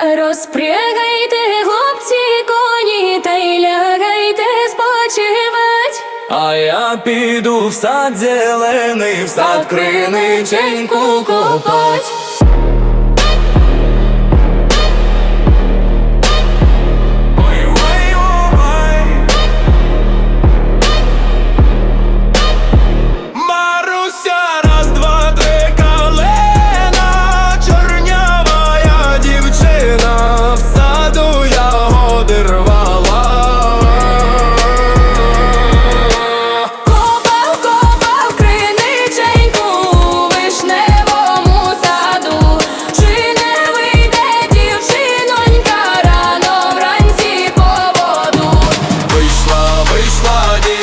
Розпрягайте, хлопці, коні, та й лягайте спочивать. А я піду в сад зелений, в сад криниченьку копать.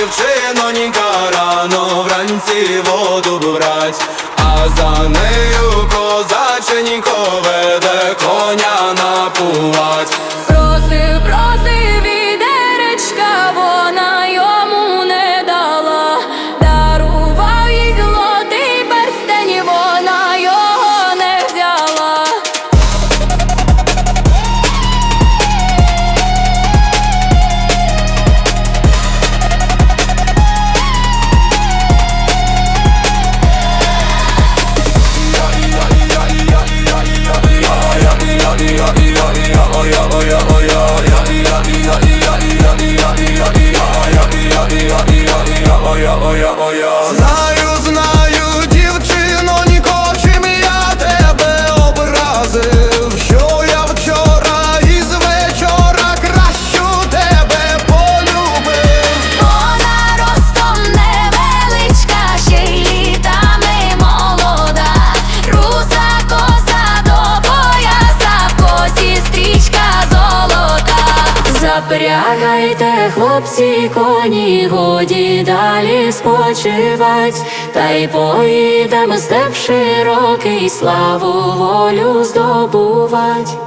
Дівчинонька рано вранці воду брать, а за нею козаченько веде коня напувать. oya oya. Zaten Дайте, хлопці, коні, годі далі спочивать, та й поїдемо степ широкий, славу волю здобувать.